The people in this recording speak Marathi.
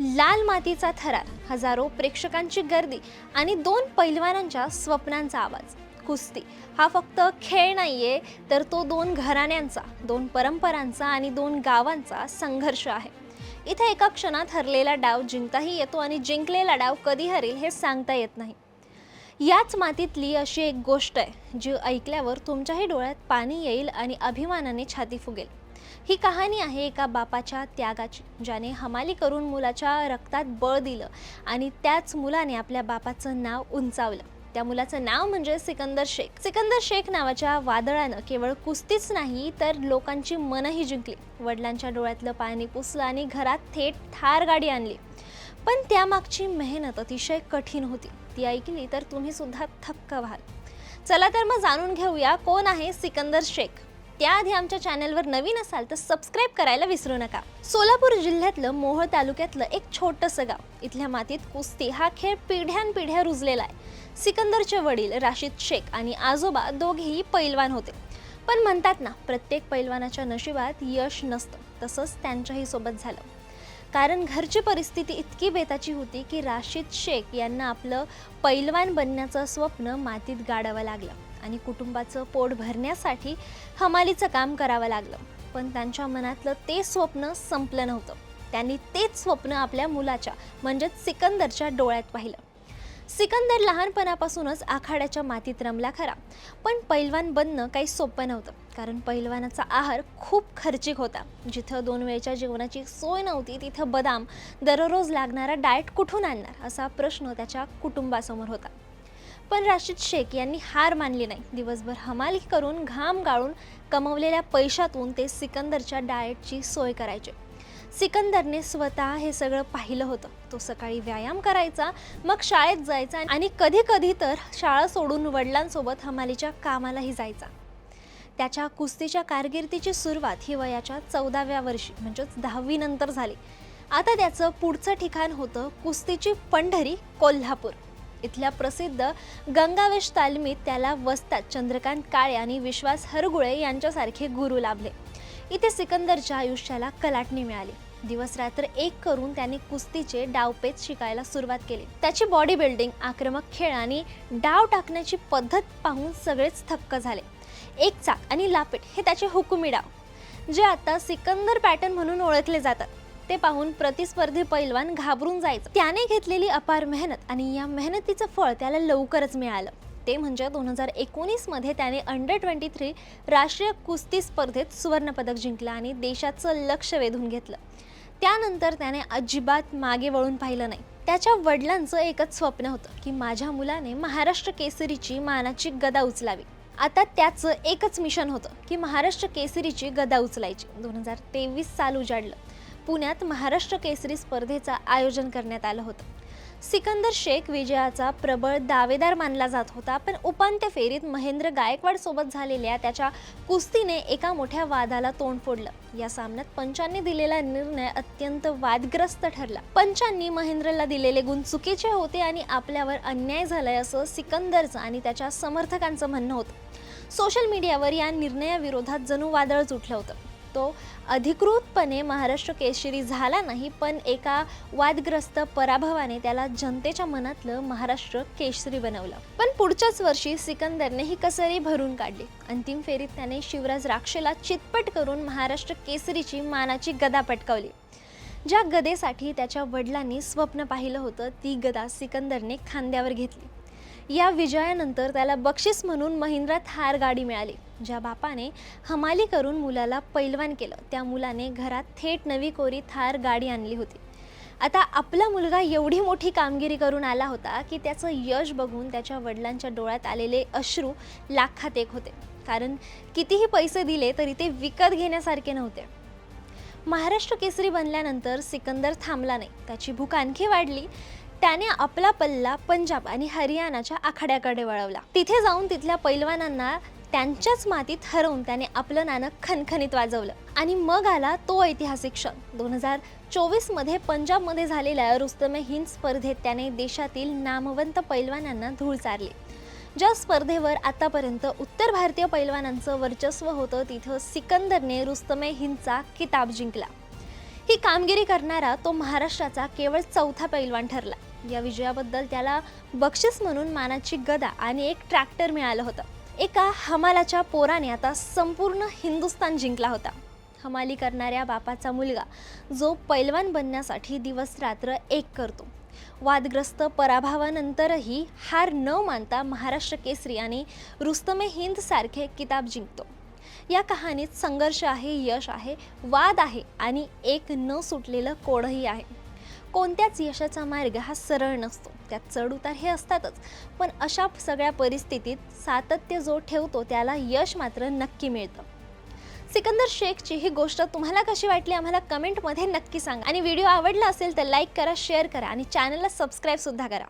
लाल मातीचा थरार हजारो प्रेक्षकांची गर्दी आणि दोन पैलवानांच्या स्वप्नांचा आवाज. कुस्ती हा फक्त खेळ नाहीये तर तो दोन घराण्यांचा दोन परंपरांचा आणि दोन गावांचा संघर्ष आहे. इथे एका क्षणात हरलेला डाव जिंकताही येतो आणि जिंकलेला डाव कधी हरेल हे सांगता येत नाही. याच मातीतली अशी एक गोष्ट आहे जी ऐकल्यावर तुमच्याही डोळ्यात पाणी येईल आणि अभिमानाने छाती फुगेल. ही कहाणी आहे एका बापाच्या त्यागाची ज्याने हमाली करून मुलाच्या रक्तात बळ दिलं आणि त्याच मुलाने आपल्या बापाचं नाव उंचावलं. त्या मुलाचं नाव म्हणजे सिकंदर शेख. सिकंदर शेख नावाच्या वादळानं केवळ कुस्तीच नाही तर लोकांची मनही जिंकली. वडिलांच्या डोळ्यातलं पाणी पुसलं आणि घरात थेट थार गाडी आणली. पण त्यामागची मेहनत अतिशय कठीण होती. ती ऐकली तर तुम्ही सुद्धा थक्क व्हाल. चला तर मग जाणून घेऊया कोण आहे सिकंदर शेख. त्याआधी आमच्या चॅनलवर नवीन असाल तर सबस्क्राईब करायला विसरू नका. सोलापूर जिल्ह्यातलं मोहोळ तालुक्यातलं एक छोटंसं गाव. इथल्या मातीत कुस्ती हा खेळ पिढ्यानपिढ्या रुजलेला आहे. सिकंदरचे वडील राशीद शेख आणि आजोबा दोघेही पैलवान होते. पण म्हणतात ना प्रत्येक पैलवानाच्या नशिबात यश नसतं. तसंच त्यांच्याही सोबत झालं. कारण घरची परिस्थिती इतकी बेताची होती की राशीद शेख यांना आपलं पैलवान बनण्याचं स्वप्न मातीत गाडावं लागलं. आणि कुटुंबाचं पोट भरण्यासाठी हमालीचं काम करावं लागलं. पण त्यांच्या मनातलं ते स्वप्न संपलं नव्हतं. त्यांनी तेच स्वप्न आपल्या मुलाच्या म्हणजेच सिकंदरच्या डोळ्यात पाहिलं. सिकंदर लहानपणापासूनच आखाड्याच्या मातीत रमला खरा. पण पैलवान बनणं काही सोपं नव्हतं कारण पैलवानाचा आहार खूप खर्चिक होता. जिथं दोन वेळच्या जेवणाची सोय नव्हती तिथं बदाम दररोज लागणारा डाएट कुठून आणणार असा प्रश्न त्याच्या कुटुंबासमोर होता. पण राशीद शेख यांनी हार मानली नाही. दिवसभर हमाली करून घाम गाळून कमवलेल्या पैशातून ते सिकंदरच्या डाएटची सोय करायचे. सिकंदरने स्वतः हे सगळं पाहिलं होतं. तो सकाळी व्यायाम करायचा मग शाळेत जायचा आणि कधी कधी तर शाळा सोडून वडिलांसोबत हमालीच्या कामालाही जायचा. त्याच्या कुस्तीच्या कारकिर्दीची सुरुवात ही वयाच्या चौदाव्या वर्षी म्हणजेच दहावीनंतर झाली. आता त्याचं पुढचं ठिकाण होतं कुस्तीची पंढरी कोल्हापूर. इथल्या प्रसिद्ध गंगावेश तालमीत त्याला वस्तात चंद्रकांत काळे आणि विश्वास हरगुळे यांच्यासारखे गुरु लाभले. इथे सिकंदरच्या आयुष्याला कलाटणी मिळाली. दिवस रात्र एक करून त्याने कुस्तीचे डावपेच शिकायला सुरुवात केली. त्याची बॉडी बिल्डिंग आक्रमक खेळ आणि डाव टाकण्याची पद्धत पाहून सगळेच थक्क झाले. एक चाक आणि लापेट हे त्याचे हुकुमी डाव जे आता सिकंदर पॅटर्न म्हणून ओळखले जातात. ते पाहून प्रतिस्पर्धी पैलवान घाबरून जायचं. त्याने घेतलेली अपार मेहनत आणि या मेहनतीचं फळ त्याला लवकरच मिळालं. ते म्हणजे दोन हजार एकोणीसमध्ये त्याने अंडर ट्वेंटी थ्री राष्ट्रीय कुस्ती स्पर्धेत सुवर्णपदक जिंकलं आणि देशाचं लक्ष वेधून घेतलं. त्यानंतर त्याने अजिबात मागे वळून पाहिलं नाही. त्याच्या वडिलांचं एकच स्वप्न होतं की माझ्या मुलाने महाराष्ट्र केसरीची मानाची गदा उचलावी. आता त्याचं एकच मिशन होतं की महाराष्ट्र केसरीची गदा उचलायची. दोन हजार तेवीस साल उजाडलं. पुण्यात महाराष्ट्र केसरी स्पर्धेचं आयोजन करण्यात आलं होतं. सिकंदर शेख विजयाचा प्रबळ दावेदार मानला जात होता पण उपांत्य फेरीत महेंद्र गायकवाड सोबत झालेल्या त्याच्या कुस्तीने एका मोठ्या वादाला तोंड फोडलं. या सामन्यात पंचांनी दिलेला निर्णय अत्यंत वादग्रस्त ठरला. पंचांनी महेंद्रला दिलेले गुण चुकीचे होते आणि आपल्यावर अन्याय झालाय असं सिकंदरचं आणि त्याच्या समर्थकांचं म्हणणं होतं. सोशल मीडियावर या निर्णयाविरोधात जणू वादळच उठलं होतं. तो अधिकृतपणे महाराष्ट्र केसरी झाला नाही पण एका वादग्रस्त पराभवाने त्याला जनतेच्या मनातलं महाराष्ट्र केसरी बनवलं. पण पुढच्याच वर्षी सिकंदरने ही कसरी भरून काढली? अंतिम फेरीत त्याने शिवराज राक्षेला चितपट करून महाराष्ट्र केसरीची मानाची गदा पटकावली. ज्या गदेसाठी त्याच्या वडिलांनी स्वप्न पाहिलं होतं ती गदा सिकंदरने खांद्यावर घेतली. या विजयानंतर त्याला बक्षीस म्हणून महिंद्रा थार गाडी मिळाली ज्या बापाने हमाली करून मुलाला पैलवान केलं. त्या मुलाने घरात थेट नवी कोरी थार गाडी आणली होती. आता आपला मुलगा एवढी मोठी कामगिरी करून आला होता की त्याचं यश बघून त्याच्या वडिलांच्या डोळ्यात आलेले अश्रू लाखात एक होते. कारण कितीही पैसे दिले तरी ते विकत घेण्यासारखे नव्हते. महाराष्ट्र केसरी बनल्यानंतर सिकंदर थांबला नाही. त्याची भूक आणखी वाढली. त्याने आपला पल्ला पंजाब आणि हरियाणाच्या आखाड्याकडे वळवला. तिथे जाऊन तिथल्या पैलवानांना त्यांच्याच मातीत हरवून त्याने आपलं नाणं खणखणीत वाजवलं. आणि मग आला तो ऐतिहासिक क्षण. दोन हजार चोवीसमध्ये पंजाबमध्ये झालेल्या रुस्तमे हिंद स्पर्धेत त्याने देशातील नामवंत पैलवानांना धूळ चारली. ज्या स्पर्धेवर आतापर्यंत उत्तर भारतीय पैलवानांचं वर्चस्व होतं तिथं सिकंदरने रुस्तमे हिंदचा किताब जिंकला. ही कामगिरी करणारा तो महाराष्ट्राचा केवळ चौथा पैलवान ठरला. या विजयाबद्दल त्याला बक्षीस म्हणून मानाची गदा आणि एक ट्रॅक्टर मिळालं होतं. एका हमालाच्या पोराने आता संपूर्ण हिंदुस्थान जिंकला होता. हमाली करणाऱ्या बापाचा मुलगा जो पैलवान बनण्यासाठी दिवस रात्र एक करतो. वादग्रस्त पराभवानंतरही हार न मानता महाराष्ट्र केसरी आणि रुस्तमे हिंद सारखे किताब जिंकतो. या कहाणीत संघर्ष आहे यश आहे वाद आहे आणि एक न सुटलेलं कोडही आहे. कोणत्याच यशाचा मार्ग हा सरळ नसतो. त्यात चढउतार हे असतातच. पण अशा सगळ्या परिस्थितीत सातत्य जो ठेवतो त्याला यश मात्र नक्की मिळतं. सिकंदर शेखची ही गोष्ट तुम्हाला कशी वाटली आम्हाला कमेंटमध्ये नक्की सांगा. आणि व्हिडिओ आवडला असेल तर लाईक करा शेअर करा आणि चॅनलला सबस्क्राईबसुद्धा करा.